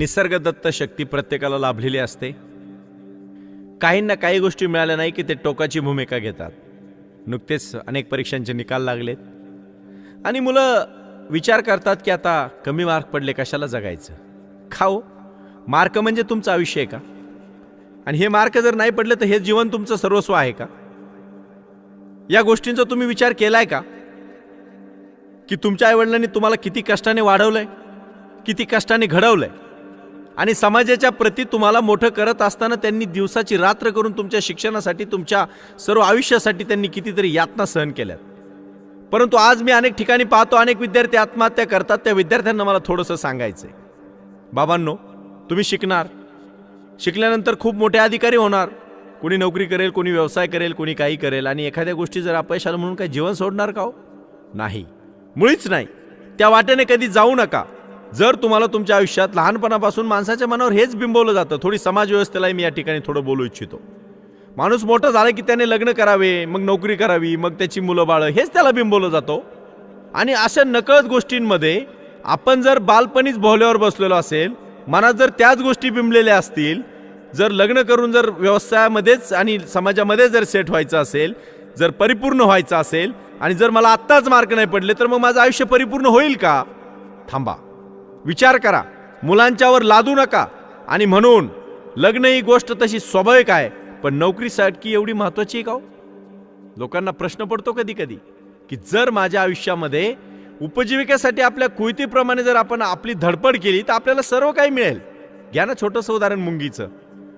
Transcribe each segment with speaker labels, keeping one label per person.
Speaker 1: निसर्गदत्त शक्ती प्रत्येकाला लाभलेली असते. काहींना काही गोष्टी मिळाल्या नाही की ते टोकाची भूमिका घेतात. नुकतेच अनेक परीक्षांचे निकाल लागलेत. आणि मुलं विचार करतात की आता कमी मार्क पडले कशाला जगायचं? खाओ. मार्क म्हणजे तुमचं आयुष्य आहे का? आणि हे मार्क जर नाही पडले तर हे जीवन तुमचं सर्वस्व आहे का? या गोष्टींचा तुम्ही विचार केलाय का? की तुमच्या आईवडिलांनी तुम्हाला किती कष्टाने वाढवलंय? किती कष्टाने घडवलंय? आणि समाजाच्या प्रती तुम्हाला मोठं करत असताना त्यांनी दिवसाची रात्र करून तुमच्या शिक्षणासाठी तुमच्या सर्व आयुष्यासाठी त्यांनी कितीतरी यातना सहन केल्यात. परंतु आज मी अनेक ठिकाणी पाहतो अनेक विद्यार्थी आत्महत्या करतात. त्या विद्यार्थ्यांना मला थोडंसं सांगायचं आहे बाबांनो तुम्ही शिकणार. शिकल्यानंतर खूप मोठे अधिकारी होणार. कोणी नोकरी करेल कोणी व्यवसाय करेल कोणी काही करेल. आणि एखाद्या गोष्टी जर अपयश आलं म्हणून काय जीवन सोडणार का हो? नाही. मुळीच नाही. त्या वाटेने कधी जाऊ नका. जर तुम्हाला तुमच्या आयुष्यात लहानपणापासून माणसाच्या मनावर हेच बिंबवलं जातं थोडी समाज व्यवस्थेलाही मी या ठिकाणी थोडं बोलू इच्छितो. माणूस मोठं झाला की त्याने लग्न करावे मग नोकरी करावी मग त्याची मुलं बाळं हेच त्याला बिंबवलं जातो. आणि अशा नकळत गोष्टींमध्ये आपण जर बालपणीच भोवल्यावर बसलेलो असेल मनात जर त्याच गोष्टी बिंबलेल्या असतील जर लग्न करून जर व्यवसायामध्येच आणि समाजामध्ये जर सेट व्हायचं असेल जर परिपूर्ण व्हायचं असेल आणि जर मला आत्ताच मार्क नाही पडले तर मग माझं आयुष्य परिपूर्ण होईल का? थांबा. विचार करा. मुलांच्यावर लादू नका. आणि म्हणून लग्न ही गोष्ट तशी स्वाभाविक आहे पण नोकरीसाठी एवढी महत्वाची आहे का हो? लोकांना प्रश्न पडतो कधी कधी की जर माझ्या आयुष्यामध्ये उपजीविकेसाठी आपल्या कुयतीप्रमाणे जर आपण आपली धडपड केली तर आपल्याला सर्व काही मिळेल. घ्या ना छोटंसं उदाहरण मुंगीचं.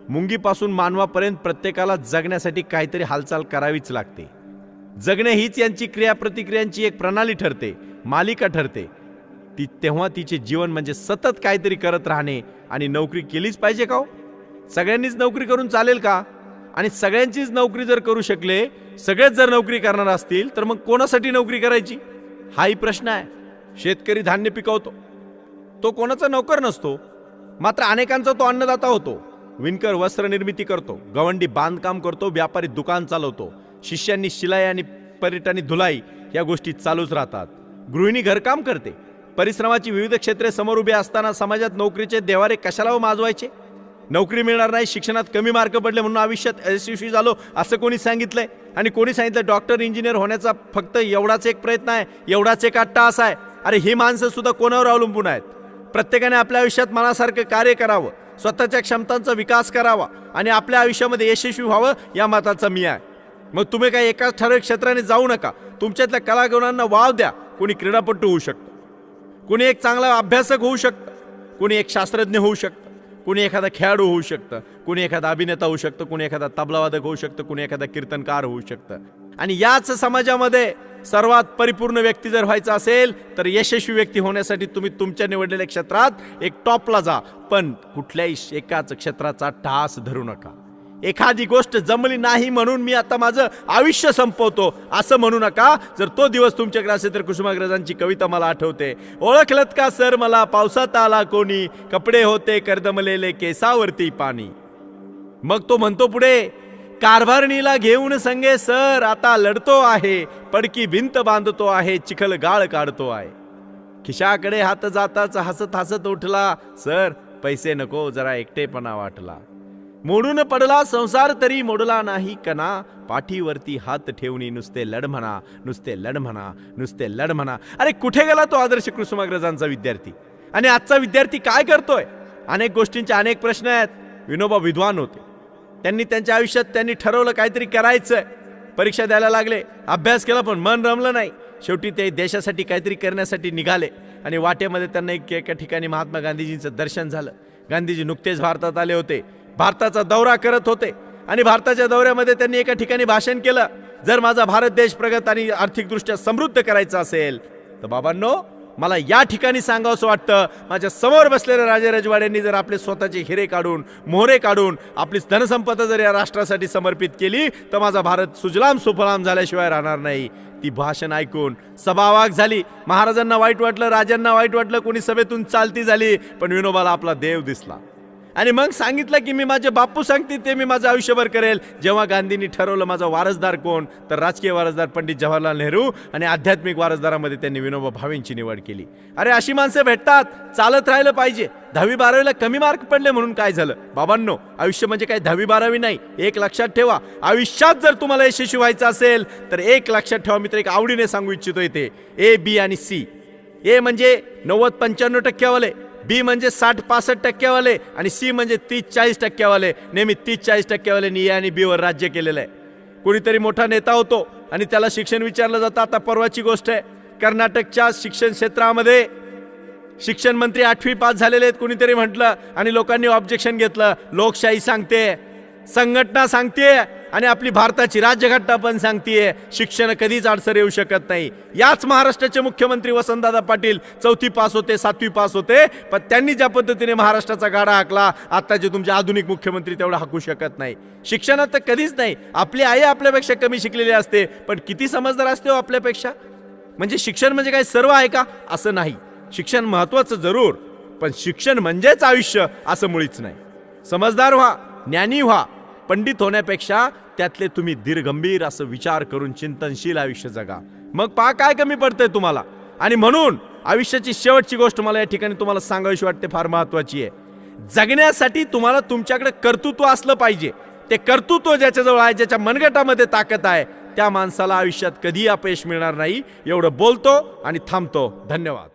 Speaker 1: मुंगीपासून मानवापर्यंत प्रत्येकाला जगण्यासाठी काहीतरी हालचाल करावीच लागते. जगणे हीच यांची क्रिया प्रतिक्रियांची एक प्रणाली ठरते मालिका ठरते. ती तेव्हा तिचे जीवन म्हणजे सतत काहीतरी करत राहणे आणि नोकरी केलीच पाहिजे का हो? सगळ्यांनीच नोकरी करून चालेल का? आणि सगळ्यांचीच नोकरी जर करू शकले सगळेच जर नोकरी करणार असतील तर मग कोणासाठी नोकरी करायची? हाही प्रश्न आहे. शेतकरी धान्य पिकवतो. तो कोणाचा नोकर नसतो. मात्र अनेकांचा तो अन्नदाता होतो. विणकर वस्त्र निर्मिती करतो. गवंडी बांधकाम करतो. व्यापारी दुकान चालवतो. शिष्यांनी शिलाई आणि पर्यटनी धुलाई या गोष्टी चालूच राहतात. गृहिणी घरकाम करते. परिश्रमाची विविध क्षेत्रे समोर उभी असताना समाजात नोकरीचे देवारे कशाला हो माजवायचे? नोकरी मिळणार नाही शिक्षणात कमी मार्क पडले म्हणून आयुष्यात यशस्वी झालो असं कोणी सांगितलंय? आणि कोणी सांगितलं डॉक्टर इंजिनियर होण्याचा फक्त एवढाच एक प्रयत्न आहे एवढाच एक आट्टा असा आहे? अरे ही माणसं सुद्धा कोणावर अवलंबून आहेत? प्रत्येकाने आपल्या आयुष्यात मनासारखं कार्य करावं स्वतःच्या क्षमतांचा विकास करावा आणि आपल्या आयुष्यामध्ये यशस्वी व्हावं या मताचा मी आहे. मग तुम्ही काही एकाच ठराविक क्षेत्राने जाऊ नका तुमच्यातल्या कलागुणांना वाव द्या कोणी क्रीडापटू होऊ शकतो. कुणी एक चांगला अभ्यासक होऊ शकतं कुणी एक शास्त्रज्ञ होऊ शकतं कुणी एखादा खेळाडू होऊ शकतं कुणी एखादा अभिनेता होऊ शकतं कुणी एखादा तबलावादक होऊ शकतं कुणी एखादा कीर्तनकार होऊ शकतं. आणि याच समाजामध्ये सर्वात परिपूर्ण व्यक्ती जर व्हायचा असेल तर यशस्वी व्यक्ती होण्यासाठी तुम्ही तुमच्या निवडलेल्या क्षेत्रात एक टॉपला जा पण कुठल्याही एकाच क्षेत्राचा ठास धरू नका. एखादी गोष्ट जमली नाही म्हणून मी आता माझं आयुष्य संपवतो. असं म्हणू नका. जर तो दिवस तुमच्याकडे असेल तर कुसुमाग्रजांची कविता मला आठवते. ओळखलत का सर मला पावसात आला कोणी? कपडे होते कर्दमलेले केसावरती पाणी. मग तो म्हणतो पुढे कारभारणीला घेऊन संगे सर आता लढतो आहे. पडकी भिंत बांधतो आहे चिखल गाळ काढतो आहे. खिशाकडे हात जाताच हसत हसत उठला सर पैसे नको जरा एकटेपणा वाटला. मोडून पडला संसार तरी मोडला नाही कना. पाठीवरती हात ठेवणी नुसते लढ म्हणा नुसते लढ म्हणा नुसते लढ म्हणा. अरे कुठे गेला तो आदर्श कुसुमाग्रजांचा विद्यार्थी? आणि आजचा विद्यार्थी काय करतोय? अनेक गोष्टींचे अनेक प्रश्न आहेत. विनोबा विद्वान होते. त्यांनी त्यांच्या आयुष्यात त्यांनी ठरवलं काहीतरी करायचंय. परीक्षा द्यायला लागले. अभ्यास केला पण मन रमलं नाही. शेवटी ते देशासाठी काहीतरी करण्यासाठी निघाले. आणि वाटेमध्ये त्यांना एक एका ठिकाणी महात्मा गांधीजींचं दर्शन झालं. गांधीजी नुकतेच भारतात आले होते. भारताचा दौरा करत होते. आणि भारताच्या दौऱ्यामध्ये त्यांनी एका ठिकाणी भाषण केलं. जर माझा भारत देश प्रगत आणि आर्थिकदृष्ट्या समृद्ध करायचा असेल तर बाबांनो मला या ठिकाणी सांगावंसं वाटतं माझ्यासमोर बसलेल्या राजे रजवाड्यांनी जर आपले स्वतःचे हिरे काढून मोहरे काढून आपली धनसंपदा जर या राष्ट्रासाठी समर्पित केली तर माझा भारत सुजलाम सुफलाम झाल्याशिवाय राहणार नाही. ती भाषण ऐकून सभावाग झाली. महाराजांना वाईट वाटलं राजांना वाईट वाटलं कोणी सभेतून चालती झाली पण विनोबाला आपला देव दिसला. आणि मग सांगितलं की मी माझे बापू सांगते ते मी माझं आयुष्यभर करेल. जेव्हा गांधींनी ठरवलं माझा वारसदार कोण तर राजकीय वारसदार पंडित जवाहरलाल नेहरू आणि आध्यात्मिक वारसदारामध्ये त्यांनी विनोबा भावेंची निवड केली. अरे अशी माणसं भेटतात चालत राहिलं पाहिजे. दहावी बारावीला कमी मार्क पडले म्हणून काय झालं? बाबांनो आयुष्य म्हणजे काय? दहावी बारावी नाही एक लक्षात ठेवा. आयुष्यात जर तुम्हाला यशस्वी व्हायचं असेल तर एक लक्षात ठेवा मित्र एक आवडीने सांगू इच्छितो इथे ए बी आणि सी. ए म्हणजे नव्वद पंच्याण्णव टक्क्यावाले बी म्हणजे साठ पासष्ट टक्क्यावाले आणि सी म्हणजे तीस चाळीस टक्क्यावाले. नेहमी तीस चाळीस टक्क्यावाले ए आणि बीवर राज्य केलेलं आहे. कुणीतरी मोठा नेता होतो आणि त्याला शिक्षण विचारलं जातं. आता परवाची गोष्ट आहे. कर्नाटकच्या शिक्षण क्षेत्रामध्ये शिक्षण मंत्री आठवी पास झालेले आहेत कुणीतरी म्हटलं. आणि लोकांनी ऑब्जेक्शन घेतलं. लोकशाही सांगते. संघटना सांगते. आणि आपली भारताची राज्यघटना पण सांगतेय शिक्षण कधीच अडसर येऊ शकत नाही. याच महाराष्ट्राचे मुख्यमंत्री वसंतदादा पाटील चौथी पास होते सातवी पास होते पण त्यांनी ज्या पद्धतीने महाराष्ट्राचा गाडा हाकला आत्ताचे तुमचे आधुनिक मुख्यमंत्री तेवढा हाकू शकत नाही. शिक्षणात तर कधीच नाही. आपली आई आपल्यापेक्षा कमी शिकलेली असते पण किती समजदार असते हो आपल्यापेक्षा? म्हणजे शिक्षण म्हणजे काय? सर्व आहे का? असं नाही. शिक्षण महत्वाचं जरूर पण शिक्षण म्हणजेच आयुष्य असं मुळीच नाही. समजदार व्हा ज्ञानी व्हा पंडित होण्यापेक्षा त्यातले तुम्ही दीर्घंभीर असं विचार करून चिंतनशील आयुष्य जगा. मग पहा काय कमी पडतंय तुम्हाला? आणि म्हणून आयुष्याची शेवटची गोष्ट मला या ठिकाणी तुम्हाला सांगावीशी वाटते फार महत्वाची आहे. जगण्यासाठी तुम्हाला तुमच्याकडे कर्तृत्व असलं पाहिजे. ते कर्तृत्व ज्याच्याजवळ आहे ज्याच्या मनगटामध्ये ताकद आहे त्या माणसाला आयुष्यात कधी अपयश मिळणार नाही. एवढं बोलतो आणि थांबतो. धन्यवाद.